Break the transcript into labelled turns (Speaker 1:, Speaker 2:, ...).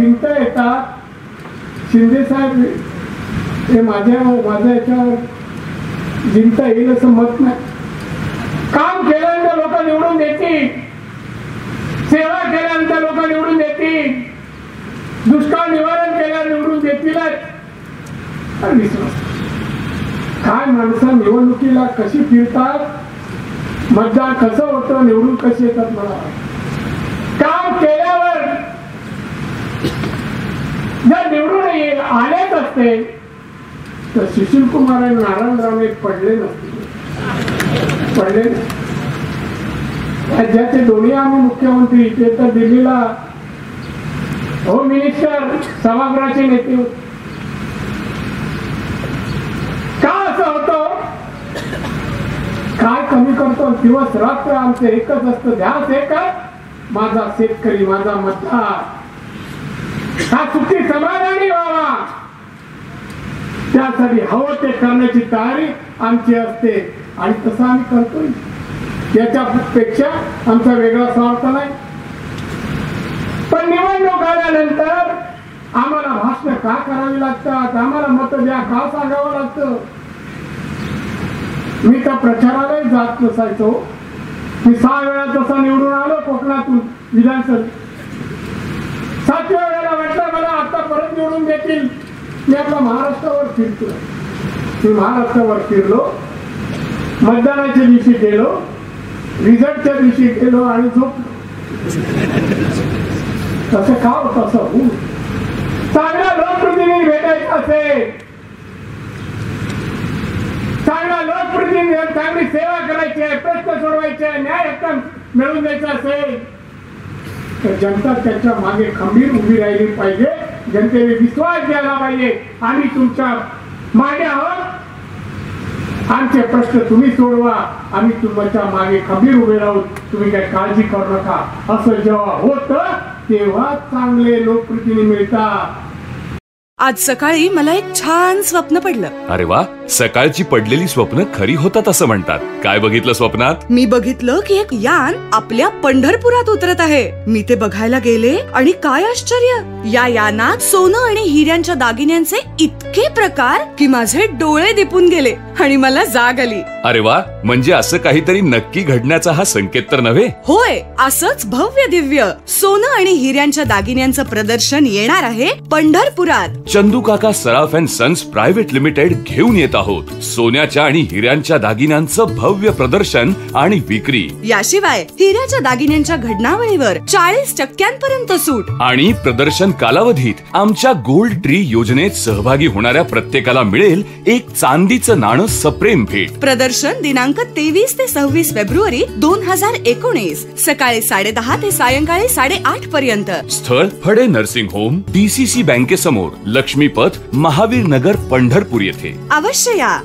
Speaker 1: जिंकता येतात शिंदे साहेब हे माझ्या माझ्या याच्यावर जिंकता येईल असं मत नाही. काम केल्यानंतर लोक निवडून देतील. सेवा केल्यानंतर लोक निवडून देतील. दुष्काळ निवारण केल्या निवडून देतीलच. विश्वास? काय माणसं निवडणुकीला कशी फिरतात? मतदान कसं होतं? निवडून कशी येतात मला काम केल्यावर जर निवडून ये- आलेच असते तर सुशील कुमार आणि नारायण एक पडले नसते पडले राज्याचे दोन्ही आम्ही मुख्यमंत्री ते तर दिल्लीला होम मिनिस्टर सभागृहाचे नेते. होते का असं होतं? काय कमी करतो? दिवस रात्र आमचं एकच असतं. ध्यास एकच माझा शेतकरी माझा मतदार. हा सुखी समाधानी व्हावा. त्यासाठी हवं ते करण्याची तयारी आमची असते. आणि तसं आम्ही करतोय. याच्यापेक्षा आमचा वेगळा स्वार्थ नाही. पण निवडणूक आल्यानंतर आम्हाला भाषण का करावी लागतात? आम्हाला मत द्या का सांगावं लागतं? मी त्या प्रचारालाही जात नसायचो. मी सहा वेळा तसा निवडून आलो कोकणातून विधानसभा सातव्या वेळेला वाटलं मला आता परत निवडून देतील. मी आपला महाराष्ट्रावर फिरतो मी महाराष्ट्रावर फिरलो. मतदानाच्या दिवशी गेलो. रिझल्टच्या दिवशी गेलो आणि झोप तसं का होत असं होऊ चांगला लोकप्रतिनिधी भेटायचा असेल. चांगला लोकप्रतिनिधी चांगली सेवा करायची आहे प्रश्न सोडवायचे आहे न्याय हक्क मिळवून द्यायचा असेल. तर जनता त्याच्यामागे खंबीर उभी राहिली पाहिजे. जनतेने विश्वास द्यायला पाहिजे. आम्ही तुमच्या मागे आहोत. आमचे प्रश्न तुम्ही सोडवा. आम्ही तुमच्या मागे खंबीर उभे राहू तुम्ही काही काळजी करू नका. असं जेव्हा होत तेव्हा चांगले लोकप्रतिनिधी मिळतात.
Speaker 2: आज सकाळी मला एक छान स्वप्न पडलं.
Speaker 3: अरे वा सकाळची पडलेली स्वप्न खरी होतात असं म्हणतात. काय बघितलं स्वप्नात?
Speaker 2: मी बघितलं की एक यान आपल्या पंढरपुरात उतरत आहे. मी ते बघायला गेले आणि काय आश्चर्य! या यानात सोनं आणि हिऱ्यांच्या दागिन्यांचे इतके प्रकार की माझे डोळे दिपून गेले आणि मला जाग आली.
Speaker 3: अरे वा म्हणजे असं काहीतरी नक्की घडण्याचा हा संकेत तर नव्हे?
Speaker 2: होय असंच भव्य दिव्य. सोनं आणि हिऱ्यांच्या दागिन्यांचं प्रदर्शन येणार आहे पंढरपुरात.
Speaker 3: Chandu Kaka Saraf and sons private limited घेऊन येत आहोत. सोन्याच्या आणि हिऱ्यांच्या दागिन्यांचं भव्य प्रदर्शन आणि विक्री.
Speaker 2: याशिवाय हिऱ्याच्या दागिन्यांच्या घडणावळीवर चाळीस टक्क्यांपर्यंत सूट.
Speaker 3: आणि प्रदर्शन कालावधीत आमच्या गोल्ड ट्री योजनेत सहभागी होणाऱ्या प्रत्येकाला मिळेल एक चांदीचं नाणं सप्रेम भेट.
Speaker 2: प्रदर्शन दिनांक तेवीस ते सव्वीस फेब्रुवारी दोन हजार एकोणीस सकाळी साडेदहा ते सायंकाळी साडेआठ पर्यंत.
Speaker 3: स्थळ फडे नर्सिंग होम डीसीसी बँकेसमोर लक्ष्मीपथ महावीर नगर पंढरपूर येथे.
Speaker 2: अवश्य या.